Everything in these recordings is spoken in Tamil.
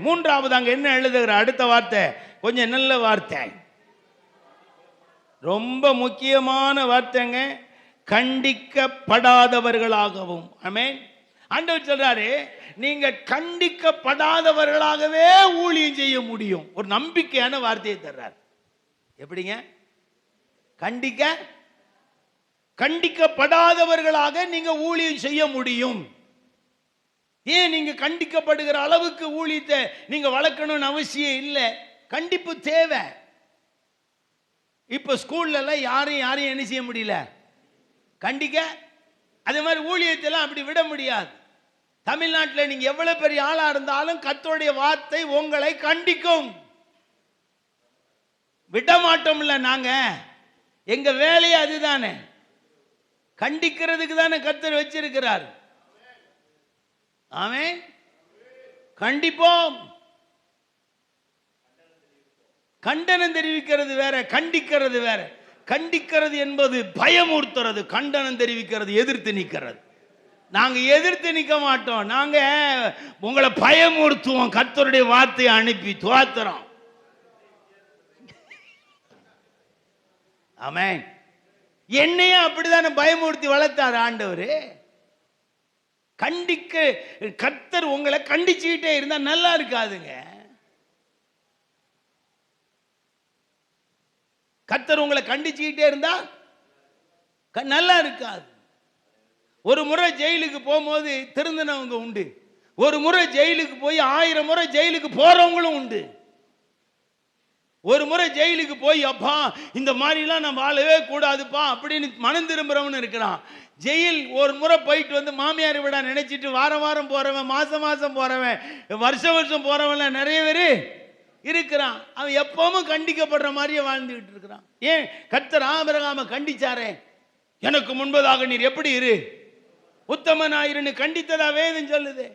மூன்றாவது அங்க என்ன எழுதுகிற? அடுத்த வார்த்தை. கொஞ்சம் நல்ல வார்த்தை. ரொம்ப முக்கியமான வார்த்தைங்க. கண்டிக்கப்படாதவர்களாகவும். ஆமென். ஆண்டவர் சொல்றாரு நீங்க கண்டிக்கப்படாதவர்களாகவே ஊழியம் செய்ய முடியும். ஒரு நம்பிக்கையான வார்த்தையை தர்றார். எப்படிங்க? கண்டிக்க கண்டிக்கப்படாதவர்களாக நீங்க ஊழியம் செய்ய முடியும். ஏன் நீங்க கண்டிக்கப்படுகிற அளவுக்கு ஊழியத்தை நீங்க வளர்க்கணும்னு அவசியம் இல்லை. கண்டிப்பு தேவை. இப்ப ஸ்கூல்லலாம் யாரையும் யாரையும் என்ன செய்ய முடியல? கண்டிக்க? அதே மாதிரி ஊழியத்தெல்லாம் அப்படி விட முடியாது. தமிழ்நாட்டில் நீங்க எவ்வளவு பெரிய ஆளா இருந்தாலும் கத்தோடைய வார்த்தை உங்களை கண்டிக்கும். விட மாட்டோம்ல நாங்க. எங்க வேலையே அதுதானே. கண்டிக்கிறதுக்கு தானே கத்தர் வச்சிருக்கிறார். ஆமே கண்டிப்போம். கண்டனம் தெரிவிக்கிறது வேற கண்டிக்கிறது வேற. கண்டிக்கிறது என்பது பயமுறுத்துறது கண்டனம் தெரிவிக்கிறது எதிர்த்து நிற்கிறது நாங்கள் எதிர்த்து நிற்க மாட்டோம். நாங்கள் உங்களை பயமுறுத்துவோம். கத்தருடைய வார்த்தையை அனுப்பி துவாத்துறோம் ஆமே என்னையும் அப்படிதானே பயமுறுத்தி வளர்த்தார் ஆண்டவர்? கண்டிக்க கர்த்தர் உங்களை கண்டிச்சுக்கிட்டே இருந்தா நல்லா இருக்காதுங்க. கர்த்தர் உங்களை கண்டிச்சுக்கிட்டே இருந்தா க- நல்லா இருக்காது. ஒரு முறை ஜெயிலுக்கு போகும்போது திருந்தினவங்க உண்டு. ஒரு முறை ஜெயிலுக்கு போய் ஆயிரம் முறை ஜெயிலுக்கு போறவங்களும் உண்டு. ஒரு முறை ஜெயிலுக்கு போய் அப்பா இந்த மாதிரிலாம் நான் வாழவே கூடாதுப்பா அப்படின்னு மனம் திரும்புறவனு இருக்கிறான். ஜெயில் ஒரு முறை போயிட்டு வந்து மாமியார் விட நினைச்சிட்டு வாரம் வாரம் போறவன் மாசம் மாசம் போறவன் வருஷம் வருஷம் போறவன்லாம் நிறைய பேர் இருக்கிறான். அவன் எப்பவும் கண்டிக்கப்படுற மாதிரியே வாழ்ந்துகிட்டு இருக்கிறான். ஏன்? கர்த்தர் ஆபிரகாம கண்டிச்சாரே. எனக்கு முன்பதாக நீர் எப்படி இரு? உத்தமனாயிருன்னு கண்டித்ததா வேதம் சொல்லுது.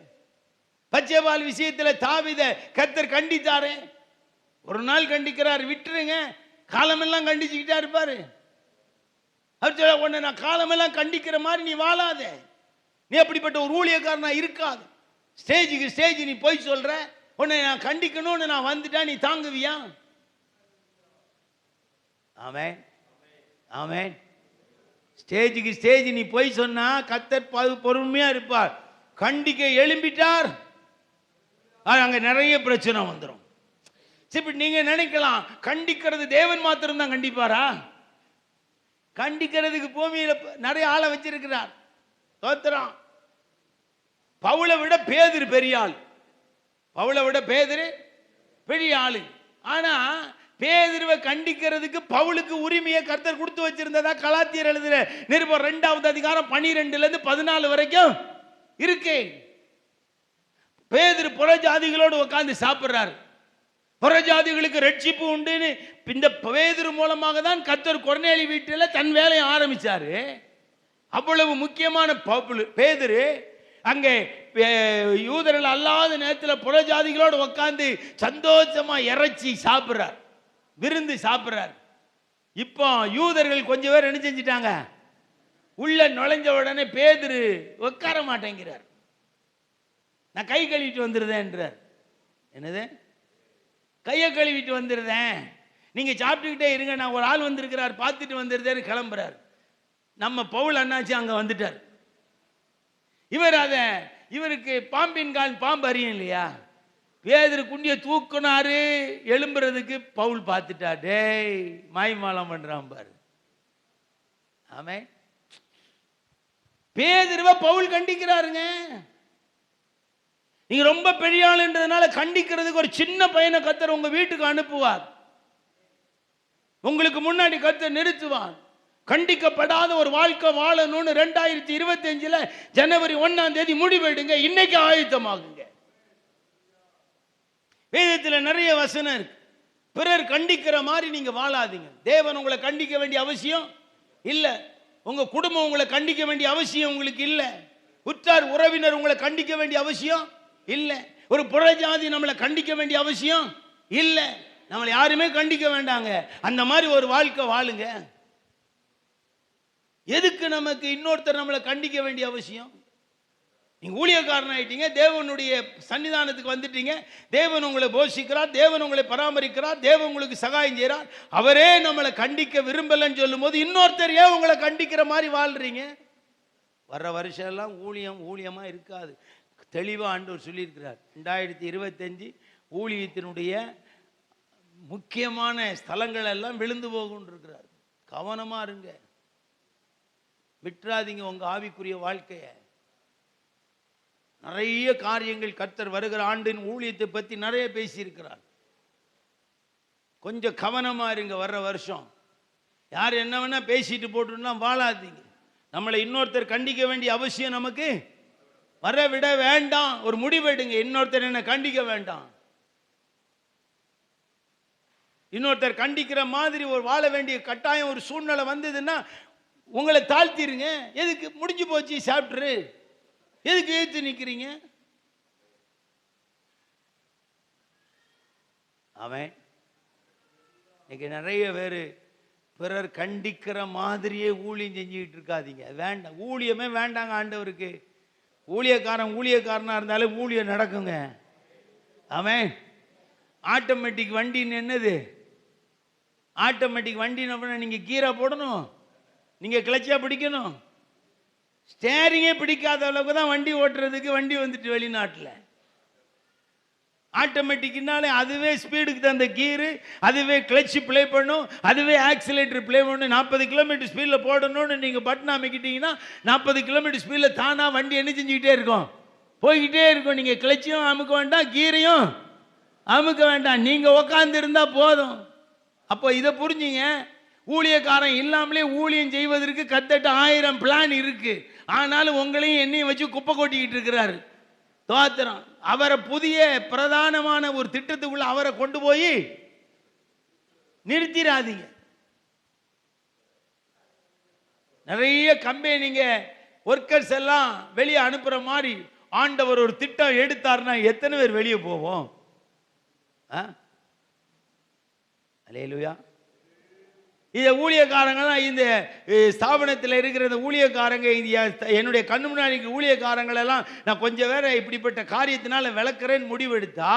பச்சைபால் விஷயத்தில் தாவித கர்த்தர் கண்டித்தாரே. ஒரு நாள் கண்டிக்கிறார் விட்டுருங்க. காலமெல்லாம் கண்டிச்சுக்கிட்டா இருப்பார். அவர் சொல்ல உன்னை நான் காலமெல்லாம் கண்டிக்கிற மாதிரி நீ வாழாத. நீ அப்படிப்பட்ட ஒரு ஊழியக்காரனா இருக்காது. ஸ்டேஜுக்கு ஸ்டேஜ் நீ போய் சொல்ற. உன்னை நான் கண்டிக்கணும்னு நான் வந்துட்டா நீ தாங்குவியா? ஆமேன். ஆமேன். ஸ்டேஜுக்கு ஸ்டேஜ் நீ போய் சொன்னா கத்தர் ப- பொறுமையா இருப்பார். கண்டிக்க எழும்பிட்டார். ஆனா, அங்க நிறைய பிரச்சனை வந்துடும் சரி நீங்க நினைக்கலாம். கண்டிக்கிறது தேவன் மாத்திரம் தான் கண்டிப்பாரா? கண்டிக்கிறதுக்கு பூமியில நிறைய ஆளை வச்சிருக்கிறார். தோத்திரம். பவுளை விட பேதிரு பெரிய ஆள். பவுளை விட பேதிரு பெரிய ஆளு. ஆனா பேதிருவை கண்டிக்கிறதுக்கு பவுலுக்கு உரிமையை கர்த்தர் கொடுத்து வச்சிருந்ததா கலாத்தியர் எழுதுற நிருபம் ரெண்டாவது அதிகாரம் பனிரெண்டுல இருந்து பதினாலு வரைக்கும் இருக்கு. பேதிரு புறஜாதிகளோடு உட்காந்து சாப்பிடுறாரு. புறஜாதிகளுக்கு ரட்சிப்பு உண்டுன்னு இந்த பேதர் மூலமாக தான் கத்தர் கொர்நேலி வீட்டில் தன் வேலையை ஆரம்பித்தார் அவ்வளவு முக்கியமான பவுல் பேதர் அங்கே யூதர்கள் அல்லாத நேரத்தில் புறஜாதிகளோடு உட்காந்து சந்தோஷமா இறைச்சி சாப்பிட்றார். விருந்து சாப்பிட்றார். இப்போ யூதர்கள் கொஞ்சம் பேர் என்ன செஞ்சிட்டாங்க? உள்ள நுழைஞ்ச உடனே பேதர் உட்கார மாட்டேங்கிறார். நான் கை கழுவிட்டு வந்துடுதேன்றார் என்னது? கையை கழுவிட்டு வந்துருதேன். நீங்கள் சாப்பிட்டுக்கிட்டே இருங்க நான் ஒரு ஆள் வந்திருக்கிறார் பார்த்துட்டு வந்துருதேன்னு கிளம்புறார். நம்ம பவுல் அண்ணாச்சி அங்கே வந்துட்டார். இவர் அதை இவருக்கு பாம்பின் கால் பாம்பு அறியும் இல்லையா? பேதரு குண்டியை தூக்குனாரு எழும்புறதுக்கு பவுல் பார்த்துட்டா டேய் மாய்மாலம் பண்ணுறான் பாரு. ஆமே பேதுருவ பவுல் கண்டிக்கிறாருங்க. நீங்க ரொம்ப பெரிய ஆளுன்றதுனால கண்டிக்கிறதுக்கு ஒரு சின்ன பையனை கத்தர் உங்க வீட்டுக்கு அனுப்புவார். உங்களுக்கு முன்னாடி கத்தர் நிறுத்துவார். கண்டிக்கப்படாத ஒரு வாழ்க்கை வாழணும்னு ரெண்டாயிரத்தி இருபத்தி அஞ்சுல ஜனவரி ஒன்னாம் தேதி முடிவெடுங்க. இன்னைக்கு ஆயுத்தமாகுங்க. வேதத்தில் நிறைய வசனம் இருக்கு. பிறர் கண்டிக்கிற மாதிரி நீங்க வாழாதீங்க. தேவன் உங்களை கண்டிக்க வேண்டிய அவசியம் இல்லை. உங்க குடும்பம் உங்களை கண்டிக்க வேண்டிய அவசியம் உங்களுக்கு இல்லை. உற்றார் உறவினர் உங்களை கண்டிக்க வேண்டிய அவசியம் இல்லை. ஒரு புறஜாதி நம்மளை கண்டிக்க வேண்டிய அவசியம் இல்லை. நம்மளை யாருமே கண்டிக்க வேண்டாங்க. அந்த மாதிரி ஒரு வாழ்க்கை வாழுங்க. எதுக்கு நமக்கு இன்னொருத்தர் நம்மளை கண்டிக்க வேண்டிய அவசியம்? நீங்கள் ஊழியக்காரன் ஆயிட்டீங்க தேவனுடைய சன்னிதானத்துக்கு வந்துட்டீங்க. தேவன் உங்களை போஷிக்கிறார் தேவன் உங்களை பராமரிக்கிறார் தேவன் உங்களுக்கு சகாயம் செய்கிறார். அவரே நம்மளை கண்டிக்க விரும்பலைன்னு சொல்லும்போது இன்னொருத்தர் ஏன் உங்களை கண்டிக்கிற மாதிரி வாழ்கிறீங்க வர்ற வருஷம் எல்லாம் ஊழியம் ஊழியமாக இருக்காது. தெளிவாக ஆண்டவர் சொல்லியிருக்கிறார். ரெண்டாயிரத்தி இருபத்தஞ்சு ஊழியத்தினுடைய முக்கியமான ஸ்தலங்கள் எல்லாம் விழுந்து போகுன்றிருக்கிறார் இருக்கிறார் இருங்க. விட்டுறாதீங்க உங்கள் ஆவிக்குரிய வாழ்க்கையை. நிறைய காரியங்கள் கர்த்தர் வருகிற ஆண்டின் ஊழியத்தை பற்றி நிறைய பேசியிருக்கிறார். கொஞ்சம் கவனமாக இருங்க வர்ற வருஷம். யார் என்ன வேணால் பேசிட்டு போட்டுன்னா வாழாதீங்க. நம்மளை இன்னொருத்தர் கண்டிக்க வேண்டிய அவசியம் நமக்கு வர விட வேண்டாம். ஒரு முடிவெடுங்க இன்னொருத்தர் என்ன கண்டிக்க வேண்டாம். இன்னொருத்தர் கண்டிக்கிற மாதிரி ஒரு வாழ வேண்டிய கட்டாயம் ஒரு சூழ்நிலை வந்ததுன்னா உங்களை தாழ்த்திடுங்க எதுக்கு? முடிஞ்சு போச்சு சாப்பிட்ரு எதுக்கு எழுத்து நிற்கிறீங்க அவன் இன்னைக்கு நிறைய பேர் பிறர் கண்டிக்கிற மாதிரியே ஊழியம் செஞ்சுக்கிட்டு இருக்காதீங்க. வேண்டாம். ஊழியமே வேண்டாங்க ஆண்டவருக்கு. ஊழியக்காரன் ஊழியக்காரனாக இருந்தாலும் ஊழியம் நடக்குங்க. அவன் ஆட்டோமேட்டிக் வண்டின்னு என்னது? ஆட்டோமேட்டிக் வண்டின்னு நீங்கள் கீரை போடணும். நீங்கள் கிளச்சியாக பிடிக்கணும். ஸ்டேரிங்கே பிடிக்காத அளவுக்கு தான் வண்டி ஓட்டுறதுக்கு வண்டி வந்துட்டு வெளிநாட்டில். ஆட்டோமேட்டிக்னாலே அதுவே ஸ்பீடுக்கு தகுந்த கீரு அதுவே கிளச்சு ப்ளே பண்ணும் அதுவே ஆக்சிலேட்டர் ப்ளே பண்ணும். நாற்பது கிலோமீட்டர் ஸ்பீடில் போடணும்னு நீங்கள் பட்டன் அமைக்கிட்டீங்கன்னா நாற்பது கிலோமீட்டர் ஸ்பீடில் தானாக வண்டி என்ன செஞ்சுக்கிட்டே இருக்கும்? போய்கிட்டே இருக்கும். நீங்கள் கிளச்சியும் அமுக்க வேண்டாம் கீரையும் அமுக்க வேண்டாம். நீங்கள் உக்காந்துருந்தா போதும். அப்போ இதை புரிஞ்சுங்க. ஊழியக்காரன் இல்லாமலே ஊழியம் செய்வதற்கு கத்தட்ட ஆயிரம் பிளான் இருக்குது ஆனாலும் உங்களையும் என்னையும் வச்சு குப்பை கொட்டிக்கிட்டு இருக்கிறாரு. தோத்திரம் அவரை புதிய பிரதானமான ஒரு திட்டத்துக்குள்ள அவரை கொண்டு போய் நிறுத்திடாதீங்க நிறைய கம்பெனிங்க ஒர்க்கர்ஸ் எல்லாம் வெளியே அனுப்புற மாதிரி ஆண்டவர் ஒரு திட்டம் எடுத்தாருன்னா எத்தனை பேர் வெளியே போவோம்? அலையலுயா. இந்த ஊழியக்காரங்களாம் இந்த ஸ்தாபனத்தில் இருக்கிற இந்த ஊழியக்காரங்க என்னுடைய கண்ணு முன்னாடி ஊழியக்காரங்களெல்லாம் நான் கொஞ்சம் வேற இப்படிப்பட்ட காரியத்தினால விளக்குறேன்னு முடிவெடுத்தா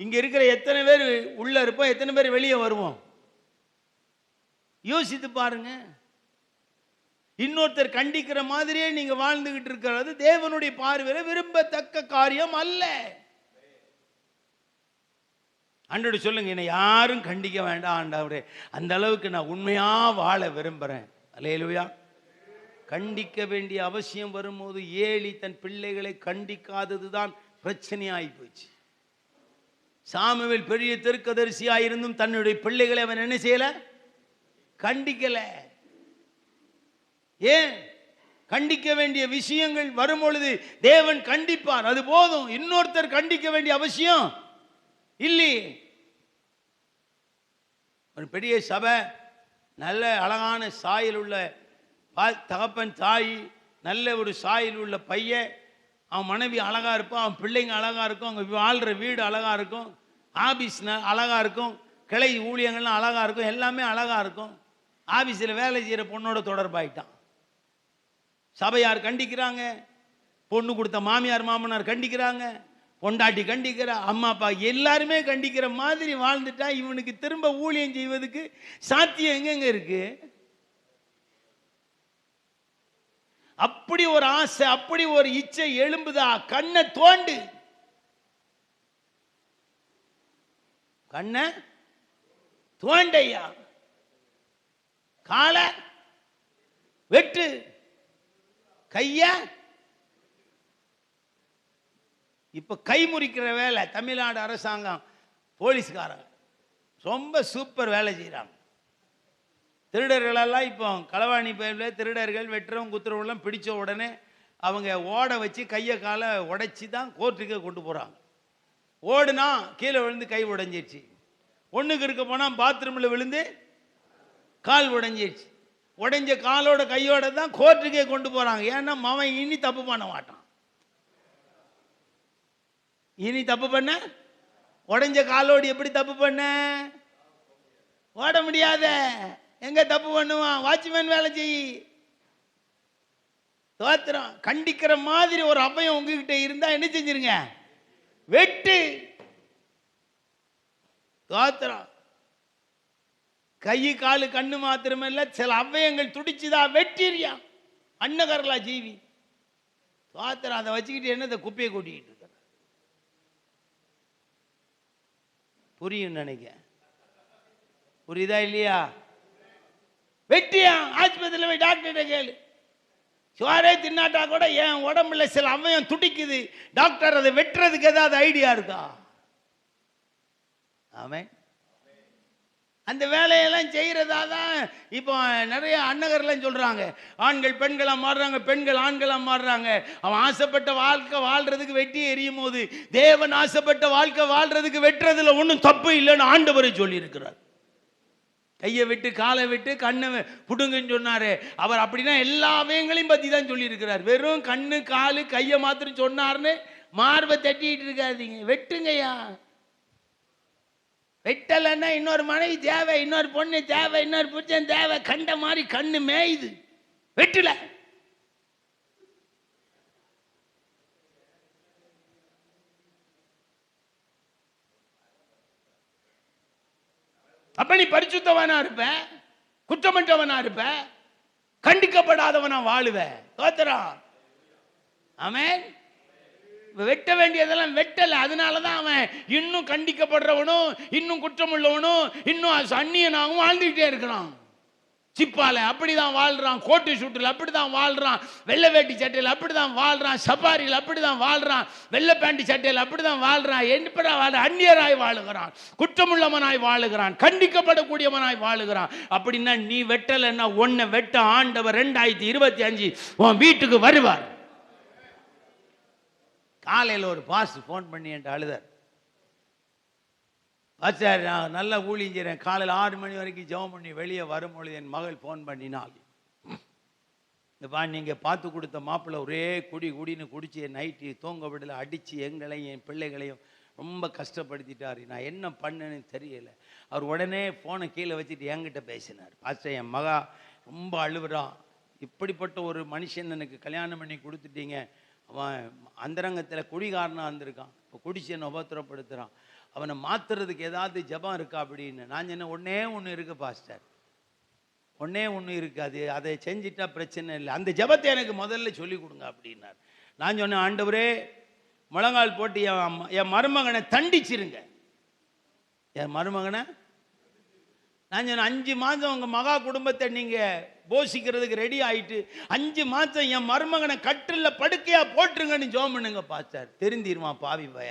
இங்கே இருக்கிற எத்தனை பேர் உள்ளே இருப்போம் எத்தனை பேர் வெளியே வருவோம்? யோசித்து பாருங்க. இன்னொருத்தர் கண்டிக்கிற மாதிரியே நீங்கள் வாழ்ந்துக்கிட்டு இருக்கிறது தேவனுடைய பார்வையில் விரும்பத்தக்க காரியம் அல்ல. ஆண்டோடு சொல்லுங்க என்னை யாரும் கண்டிக்க வேண்டாம் ஆண்டவரே. அந்த அளவுக்கு நான் உண்மையாக வாழ விரும்புகிறேன் அலையலுவையா கண்டிக்க வேண்டிய அவசியம் வரும்போது ஏழி தன் பிள்ளைகளை கண்டிக்காதது தான் பிரச்சனையாகி போச்சு. சாமுவேல் பெரிய தெற்கதரிசியாயிருந்தும் தன்னுடைய பிள்ளைகளை அவன் என்ன செய்யலை? கண்டிக்கலை. ஏன்? கண்டிக்க வேண்டிய விஷயங்கள் வரும்பொழுது தேவன் கண்டிப்பார். அது போதும். இன்னொருத்தர் கண்டிக்க வேண்டிய அவசியம் இல்லையே. ஒரு பெரிய சபை நல்ல அழகான சாயில் உள்ள பா- தகப்பன் தாய் நல்ல ஒரு சாயில் உள்ள பையன். அவன் மனைவி அழகாக இருப்பான் அவன் பிள்ளைங்க அழகாக இருக்கும் அவங்க வாழ்கிற வீடு அழகாக இருக்கும் ஆபீஸ் ந- இருக்கும் கிளை ஊழியங்கள்லாம் அழகாக இருக்கும் எல்லாமே அழகாக இருக்கும். ஆஃபீஸில் வேலை செய்கிற பொண்ணோட தொடர்பாயிட்டான். சபையார் கண்டிக்கிறாங்க பொண்ணு கொடுத்த மாமியார் மாமனார் கண்டிக்கிறாங்க. பொண்டாட்டி கண்டிக்கிற அம்மா அப்பா எல்லாருமே கண்டிக்கிற மாதிரி வாழ்ந்துட்டா இவனுக்கு திரும்ப ஊழியம் செய்வதுக்கு சாத்தியம் எங்கெங்க இருக்கு? அப்படி ஒரு ஆசை அப்படி ஒரு இச்சை எழும்புதா? கண்ணை தோண்டு. கண்ணை தோண்டையா? காலை வெட்டு. கைய இப்போ கை முறிக்கிற வேலை தமிழ்நாடு அரசாங்கம் போலீஸ்காரங்க. ரொம்ப சூப்பர் வேலை செய்கிறாங்க திருடர்களெல்லாம் இப்போ களவாணி பயிரில் திருடர்கள் வெட்டுறவங்க குத்துறவங்களாம் பிடிச்ச உடனே அவங்க ஓட வச்சு கையை காலை உடைச்சி தான் கோர்ட்டுக்கு கொண்டு போகிறாங்க ஓடுனா கீழே விழுந்து கை உடஞ்சிடுச்சு ஒன்றுக்கு இருக்க போனால் பாத்ரூமில் விழுந்து கால் உடைஞ்சிருச்சு. உடஞ்ச காலோட கையோட தான் கோர்ட்டுக்கே கொண்டு போகிறாங்க ஏன்னா மவன் இனி தப்பு பண்ண மாட்டான். இனி தப்பு பண்ண? உடஞ்ச காலோடு எப்படி தப்பு பண்ண? ஓட முடியாத. எங்க தப்பு பண்ணுவான்? வாட்ச்மேன் வேலை செய். தோத்திரம். கண்டிக்கிற மாதிரி ஒரு அபயம் உங்ககிட்ட இருந்தா என்ன செஞ்சிருங்க? வெட்டு. தோத்திரம். கை காலு கண்ணு மாத்திரமல்ல சில அவ்வயங்கள் துடிச்சுதா வெட்டிரியா அன்னகரலா ஜீவி. தோத்திரம். அதை வச்சுக்கிட்டு என்னத்தை குப்பையை கூட்டிக்கிட்டு இருக்க புரியும் நினைக்க புரியுதா இல்லையா? வெட்டியா? ஆஸ்பத்திரியில் போய் டாக்டர்கிட்ட கேளு. சுவாரே தின்னாட்டா கூட என் உடம்புல சில அவயம் துடிக்குது. டாக்டர் அதை வெட்டுறதுக்கு ஏதாவது ஐடியா இருக்கா? அவன் அந்த வேலையெல்லாம் செய்கிறதா தான் இப்போ நிறைய அன்னகர்லாம் சொல்கிறாங்க ஆண்கள் பெண்களாக மாறுறாங்க பெண்கள் ஆண்களாக மாறுறாங்க. அவன் ஆசைப்பட்ட வாழ்க்கை வாழ்கிறதுக்கு வெட்டி எரியும் போது தேவன் ஆசைப்பட்ட வாழ்க்கை வாழ்கிறதுக்கு வெட்டுறதுல ஒன்றும் தப்பு இல்லைன்னு ஆண்டவரை சொல்லியிருக்கிறார். கையை விட்டு காலை விட்டு கண்ணை புடுங்கன்னு சொன்னார். அவர் அப்படின்னா எல்லா அவயங்களையும் பற்றி தான் சொல்லியிருக்கிறார். வெறும் கண்ணு காலு கையை மாத்திரம் சொன்னார்னு மார்பை தட்டிட்டு இருக்காதீங்க. வெட்டுங்கய்யா. வெட்டலைன்னா இன்னொரு மனைவி தேவை இன்னொரு பொண்ணு தேவை இன்னொரு புருஷன் தேவை. கண்ட மாதிரி கண்ணு மேயுது. வெட்டல. அப்ப நீ பரிசுத்தவனா இருப்ப குற்றமற்றவனா இருப்ப கண்டிக்கப்படாதவனா வாழுவ. தோத்துறான் ஆமென். வெட்ட வேண்டியதெல்லாம் வெட்டல. அதனால தான் அவன் இன்னும் கண்டிக்கப்படுறவனும் இன்னும் குற்றமுள்ளவனும் இன்னும் அந்நியனாகவும் வாழ்ந்துகிட்டே இருக்கிறான். சிப்பால அப்படிதான் வாழ்றான். கோட்டு சூட்டில் அப்படிதான் வாழ்றான். வெள்ளை வேட்டி சட்டையில் அப்படிதான் வாழ்றான். சபாரியில் அப்படிதான் வாழ்றான். வெள்ளை பேண்டி சட்டையில் அப்படிதான் வாழ்றான். எப்படா வாழ அந்நியராய் வாழுகிறான். குற்றமுள்ளவனாய் வாழுகிறான். கண்டிக்கப்படக்கூடியவனாய் வாழுகிறான். அப்படின்னா நீ வெட்டலைன்னா ஒன்னை வெட்ட ஆண்டவர் ரெண்டாயிரத்தி இருபத்தி அஞ்சு உன் வீட்டுக்கு வருவார். காலையில் ஒரு பாஸ் ஃபோன் பண்ணி என்கிட்ட அழுதார். பாஸ்டர் நான் நல்லா ஊழிஞ்சிறேன் காலையில் ஆறு மணி வரைக்கும் ஜெபம் பண்ணி வெளியே வரும்பொழுது என் மகள் ஃபோன் பண்ணினாள். இந்த பா நீங்கள் பார்த்து கொடுத்த மாப்பிள்ளை ஒரே குடி குடின்னு குடிச்சு நைட்டு தூங்க விடலை அடித்து எங்களையும் என் பிள்ளைகளையும் ரொம்ப கஷ்டப்படுத்திட்டார். நான் என்ன பண்ணேன்னு தெரியல. அவர் உடனே ஃபோனை கீழே வச்சுட்டு என்கிட்ட பேசினார். பாஸ்டர் என் மகா ரொம்ப அழுவுறான் இப்படிப்பட்ட ஒரு மனுஷன் எனக்கு கல்யாணம் பண்ணி கொடுத்துட்டீங்க. அவன் அந்தரங்கத்தில் குடிகாரனாக இருந்திருக்கான். இப்போ குடிச்சு என்னை உபத்திரப்படுத்துகிறான் அவனை மாற்றுறதுக்கு ஏதாவது ஜெபம் இருக்கா அப்படின்னு. நான் சொன்னேன் ஒன்றே ஒன்று இருக்கு பாஸ்டர். ஒன்றே ஒன்று இருக்காது அதை செஞ்சிட்டா பிரச்சனை இல்லை. அந்த ஜெபத்தை எனக்கு முதல்ல சொல்லி கொடுங்க அப்படின்னார். நான் சொன்னேன் ஆண்டவரே முழங்கால் போட்டு என் அம்மா- என் மருமகனை தண்டிச்சிருங்க. என் மருமகனை நான் சொன்னேன் அஞ்சு மாதம் உங்கள் மகா குடும்பத்தை நீங்கள் போஷிக்கிறதுக்கு ரெடி ஆயிட்டு அஞ்சு மாதம் என் மருமகனை கட்டில் படுக்கையாக போட்டுருங்கன்னு ஜோம் பண்ணுங்க பாஸ்டர் தெரிந்திருமா பாவி பய?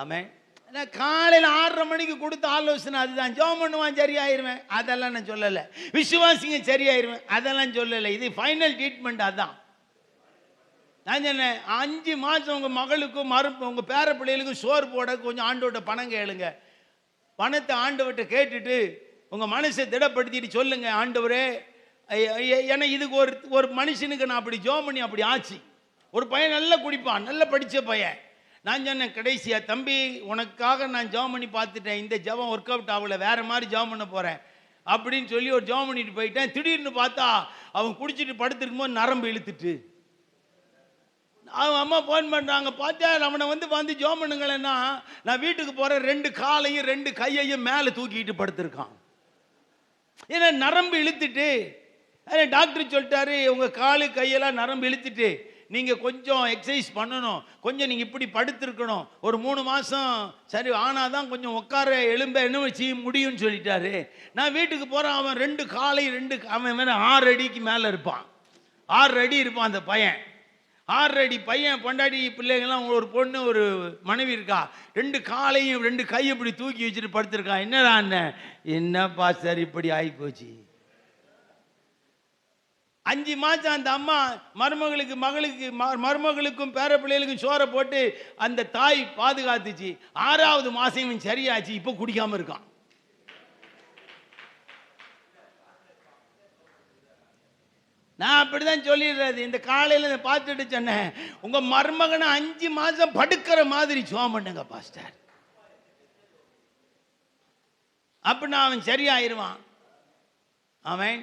ஆமென். நான் காலையில் ஆறரை மணிக்கு கொடுத்த ஆலோசனை அதுதான். ஜோம் பண்ணுவான் சரியாயிருவேன். அதெல்லாம் நான் சொல்லலை. விசுவாசிங்க சரியாயிருவேன். அதெல்லாம் சொல்லலை. இது ஃபைனல் ட்ரீட்மெண்ட் அதான். நான் சொன்னேன் அஞ்சு மாதம் உங்கள் மகளுக்கும் மறு உங்கள் பேர பிள்ளைகளுக்கும் சோறு போட கொஞ்சம் ஆண்டோட்ட பணம் கேளுங்க. பணத்தை ஆண்டவர்கிட்ட கேட்டுட்டு உங்கள் மனசை திடப்படுத்திட்டு சொல்லுங்க ஆண்டவரே ஏன்னா இதுக்கு ஒரு ஒரு மனுஷனுக்கு நான் அப்படி ஜோம் பண்ணி அப்படி ஆச்சு. ஒரு பையன் நல்லா குடிப்பான் நல்லா படித்த பையன். நான் சொன்னேன் கடைசியா தம்பி உனக்காக நான் ஜெபம் பண்ணி பார்த்துட்டேன். இந்த ஜெபம் ஒர்க் அவுட் ஆகல வேறு மாதிரி ஜோம் பண்ண போகிறேன் அப்படின்னு சொல்லி ஒரு ஜெபம் பண்ணிட்டு போயிட்டேன். திடீர்னு பார்த்தா அவன் குடிச்சிட்டு படுத்துருக்கும்போது நரம்பு இழுத்துட்டு. அவன் அம்மா ஃபோன் பண்ணுறாங்க பார்த்தா அவனை வந்து வந்து ஜோம் பண்ணுங்களேன்னா நான் வீட்டுக்கு போகிறேன் ரெண்டு காலையும் ரெண்டு கையையும் மேலே தூக்கிட்டு படுத்திருக்கான். ஏன்னா நரம்பு இழுத்துட்டு அதே டாக்டர் சொல்லிட்டாரு உங்கள் காலு கையெல்லாம் நரம்பு இழுத்துட்டு நீங்கள் கொஞ்சம் எக்ஸசைஸ் பண்ணணும். கொஞ்சம் நீங்கள் இப்படி படுத்திருக்கணும். ஒரு மூணு மாதம் சரி ஆனால் தான் கொஞ்சம் உட்கார எலும்ப என்ன செய்ய முடியும்னு சொல்லிட்டாரு. நான் வீட்டுக்கு போகிறேன் அவன் ரெண்டு காலை ரெண்டு அவன் மேலே ஆறு அடிக்கு மேலே இருப்பான். ஆறு அடி இருப்பான் அந்த பையன். ஆறடி பையன் பொண்டாடி பிள்ளைங்கள்லாம் ஒரு பொண்ணு ஒரு மனைவி இருக்கா? ரெண்டு காலையும் ரெண்டு கையும் இப்படி தூக்கி வச்சுட்டு படுத்திருக்கான் என்னடா அண்ணன் என்னப்பா சார் இப்படி ஆகிப்போச்சு அஞ்சு மாதம் அந்த அம்மா மருமகளுக்கு மகளுக்கு ம- மருமகளுக்கும் பேர பிள்ளைகளுக்கும் சோறை போட்டு அந்த தாய் பாதுகாத்துச்சு. ஆறாவது மாதம் இவன் சரியாச்சு இப்போ குடிக்காமல் இருக்கான். நான் அப்படிதான் சொல்லிடுறது. இந்த காலையில் இதை பார்த்துட்டு சொன்னேன். உங்கள் மருமகனை அஞ்சு மாதம் படுக்கிற மாதிரி சுவம் பண்ணுங்க பாஸ்டர் அப்படின்னா அவன் சரியாயிருவான். அவன்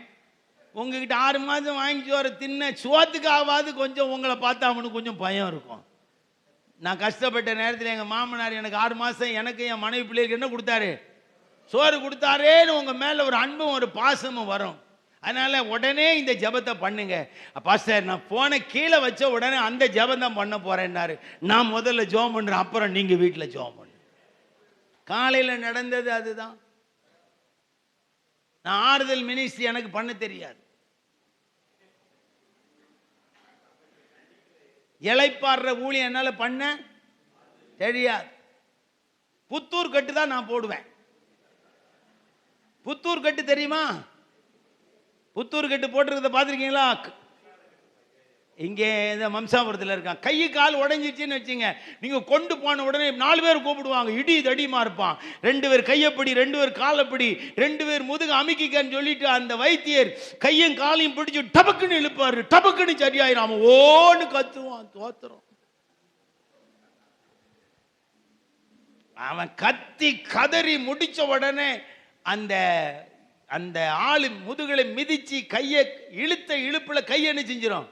உங்ககிட்ட ஆறு மாதம் வாங்கி சோறு தின்ன சுவாத்துக்காவது கொஞ்சம் உங்களை பார்த்தா அவனுக்கு கொஞ்சம் பயம் இருக்கும். நான் கஷ்டப்பட்ட நேரத்தில் எங்கள் மாமனார் எனக்கு ஆறு மாதம் எனக்கு என் மனைவி பிள்ளைகளுக்கு என்ன கொடுத்தாரு? சோறு கொடுத்தாரேன்னு உங்கள் மேலே ஒரு அன்பும் ஒரு பாசமும் வரும். அதனால் உடனே இந்த ஜெபத்தை பண்ணுங்க. பாஸ்டர் நான் போன கீழே வச்ச உடனே அந்த ஜெபம் தான் பண்ண போகிறேன்னாரு நான் முதல்ல ஜோம் பண்ணுறேன் அப்புறம் நீங்கள் வீட்டில் ஜோம் பண்ணு காலையில் நடந்தது அதுதான். நான் ஆறுதல் மினிஸ்ட்ரி எனக்கு பண்ண தெரியாது. இளைப்பாடுற ஊழியம் என்னால் பண்ண தெரியாது. புத்தூர் கட்டு தான் நான் போடுவேன். புத்தூர் கட்டு தெரியுமா? புத்தூர் கட்டு போட்டிருக்கிறத பார்த்துருக்கீங்களா? இங்கே இந்த மம்சாபுரத்தில் இருக்கான். கை கால் உடஞ்சிச்சின்னு வச்சுங்க. நீங்கள் கொண்டு போன உடனே நாலு பேர் கூப்பிடுவாங்க. இடி தடிமா இருப்பான். ரெண்டு பேர் கையப்படி ரெண்டு பேர் காலப்படி ரெண்டு பேர் முதுகு அமுக்கிக்கன்னு சொல்லிட்டு அந்த வைத்தியர் கையும் காலையும் பிடிச்சி டபக்குன்னு இழுப்பாரு. டபக்குன்னு சரியாயிரும். அவன் ஓன்னு கத்துவான். தோத்துறோம் அவன் கத்தி கதறி முடிச்ச உடனே அந்த அந்த ஆள் முதுகலை மிதிச்சு கையை இழுத்த இழுப்பில் கையை என்ன செஞ்சிடும்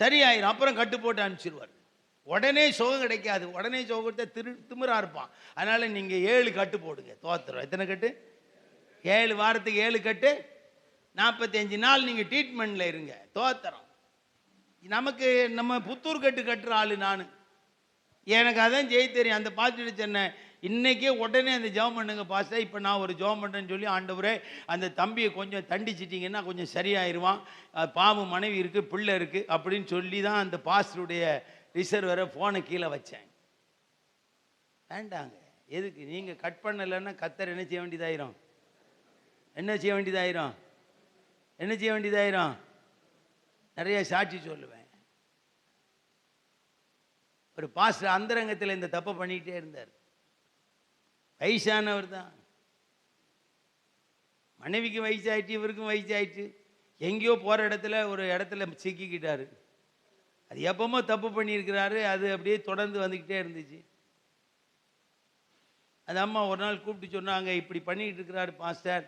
சரியாயிரும். அப்புறம் கட்டு போட்டு அனுப்பிச்சிருவார். உடனே சோகம் கிடைக்காது. உடனே சோகத்தை திரு திமிரா இருப்பான். அதனால் நீங்கள் ஏழு கட்டு போடுங்க. தோத்துறோம் எத்தனை கட்டு? ஏழு வாரத்துக்கு ஏழு கட்டு. நாற்பத்தஞ்சு நாள் நீங்கள் ட்ரீட்மெண்ட்டில் இருங்க. தோத்துறோம் நமக்கு நம்ம புத்தூர் கட்டு கட்டுற ஆள் நான். எனக்கு அதான் ஜெய் தெரியும். அந்த பார்த்துட்டு சொன்னேன் இன்றைக்கே உடனே அந்த ஜெபம் பண்ணுங்க பாஸ்டர் இப்போ நான் ஒரு ஜெபம் பண்ணுறேன்னு சொல்லி ஆண்டவரே அந்த தம்பியை கொஞ்சம் தண்டிச்சிட்டிங்கன்னா கொஞ்சம் சரியாயிருவான். அஹ் பாவம் மனைவி இருக்குது பிள்ளை இருக்குது அப்படின்னு சொல்லி தான் அந்த பாஸ்டருடைய ரிசர்வரை ஃபோனை கீழே வச்சேன். வேண்டாங்க. எதுக்கு? நீங்கள் கட் பண்ணலைன்னா கத்தர் என்ன செய்ய வேண்டியதாயிரும்? என்ன செய்ய வேண்டியதாயிரும்? என்ன செய்ய வேண்டியதாயிரும்? நிறைய சாட்சி சொல்லுவேன். ஒரு பாஸ்டர் அந்தரங்கத்தில் இந்த தப்பை பண்ணிக்கிட்டே இருந்தார். வயசானவர் தான். மனைவிக்கும் வயசாயிட்டு இவருக்கும் வயசாயிட்டு எங்கேயோ போகிற இடத்துல ஒரு இடத்துல சிக்கிக்கிட்டாரு. அது எப்பமோ தப்பு பண்ணியிருக்கிறாரு அது அப்படியே தொடர்ந்து வந்துக்கிட்டே இருந்துச்சு. அது அம்மா ஒரு நாள் கூப்பிட்டு சொன்னாங்க இப்படி பண்ணிக்கிட்டு இருக்கிறாரு பாஸ்டர்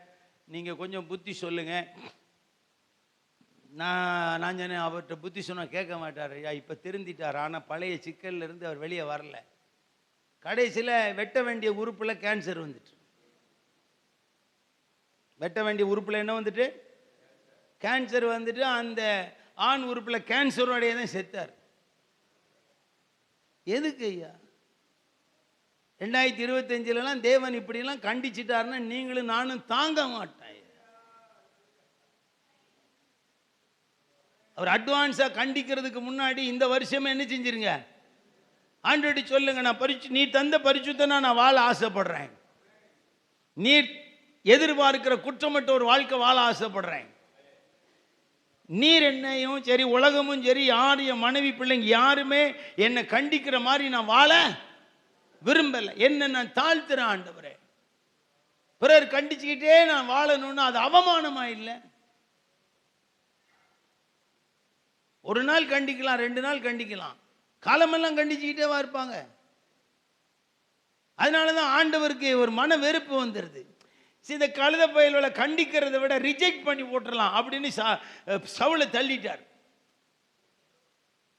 நீங்கள் கொஞ்சம் புத்தி சொல்லுங்கள் நான் நான் சொன்னேன் அவர்கிட்ட புத்தி சொன்னால் கேட்க மாட்டார். ஐயா இப்போ திருந்திட்டார். ஆனால் பழைய சிக்கல்ல இருந்து அவர் வெளியே வரல. கடைசியில் வெட்ட வேண்டிய உறுப்பில் கேன்சர் வந்துட்டு வெட்ட வேண்டிய உறுப்பில் என்ன வந்துட்டு? கேன்சர் வந்துட்டு அந்த ஆண் உறுப்பில் கேன்சருடைய தான் செத்தார். எதுக்கு ஐயா? ரெண்டாயிரத்தி இருபத்தஞ்சிலலாம் தேவன் இப்படிலாம் கண்டிச்சிட்டாருன்னா நீங்களும் நானும் தாங்க மாட்டேன் அவர் அட்வான்ஸாக கண்டிக்கிறதுக்கு முன்னாடி இந்த வருஷமே என்ன செஞ்சிருங்க? ஆண்டோடி சொல்லுங்க நான் பரிசு நீ தந்த பரிசுத்தனா நான் வாழ ஆசைப்படுறேன். நீ எதிர்பார்க்கிற குற்றமற்ற ஒரு வாழ்க்கை வாழ ஆசைப்படுறேன். நீர் என்னையும் சரி உலகமும் சரி யார் என் மனைவி பிள்ளைங்க யாருமே என்னை கண்டிக்கிற மாதிரி நான் வாழ விரும்பலை. என்ன நான் தாழ்த்துறேன் ஆண்டவரே. பிறர் கண்டிச்சுக்கிட்டே நான் வாழணும்னு அது அவமானமா இல்லை? ஒரு நாள் கண்டிக்கலாம் ரெண்டு நாள் கண்டிக்கலாம். காலமெல்லாம் கண்டிச்சுக்கிட்டேவா இருப்பாங்க. அதனால தான் ஆண்டவருக்கு ஒரு மன வெறுப்பு வந்துடுது சரி, இந்த கழுத பயல்களை கண்டிக்கிறத விட ரிஜெக்ட் பண்ணி போட்டுடலாம் அப்படின்னு ச- சவுளை தள்ளிட்டார்.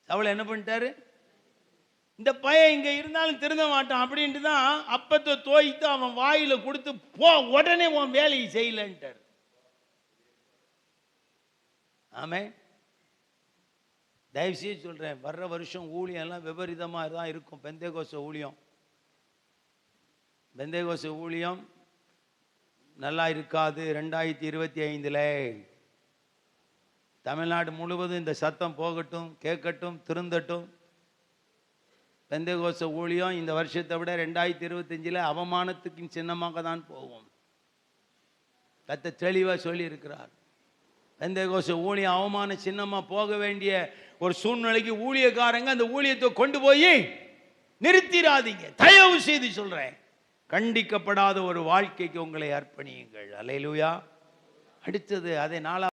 சவுளை என்ன பண்ணிட்டாரு? இந்த பையன் இங்கே இருந்தாலும் திருந்த மாட்டான் அப்படின்ட்டு தான் அப்பத்தை தோய்த்து அவன் வாயில் கொடுத்து போ உடனே உன் வேலையை செய்யலன்ட்டார். ஆமே தயவுசெய்து சொல்கிறேன் வர்ற வருஷம் ஊழியம்லாம் விபரீதமாக தான் இருக்கும். பெந்தேகோச ஊழியம். பெந்தேகோச ஊழியம் நல்லா இருக்காது. ரெண்டாயிரத்தி இருபத்தி ஐந்தில் தமிழ்நாடு முழுவதும் இந்த சத்தம் போகட்டும் கேட்கட்டும் திருந்தட்டும். பெந்தகோச ஊழியம் இந்த வருஷத்தை விட ரெண்டாயிரத்தி இருபத்தஞ்சில் அவமானத்துக்கும் சின்னமாக தான் போகும். கத்த தெளிவாக சொல்லியிருக்கிறார். இந்த ஊழியம் அவமான சின்னமாக போக வேண்டிய ஒரு சூழ்நிலைக்கு ஊழியக்காரங்க அந்த ஊழியத்தை கொண்டு போய் நிறுத்திராதீங்க. தயவு செய்து சொல்றேன். கண்டிக்கப்படாத ஒரு வாழ்க்கைக்கு உங்களை அர்ப்பணியுங்கள். அலையிலுயா அடுத்தது அதை நாலா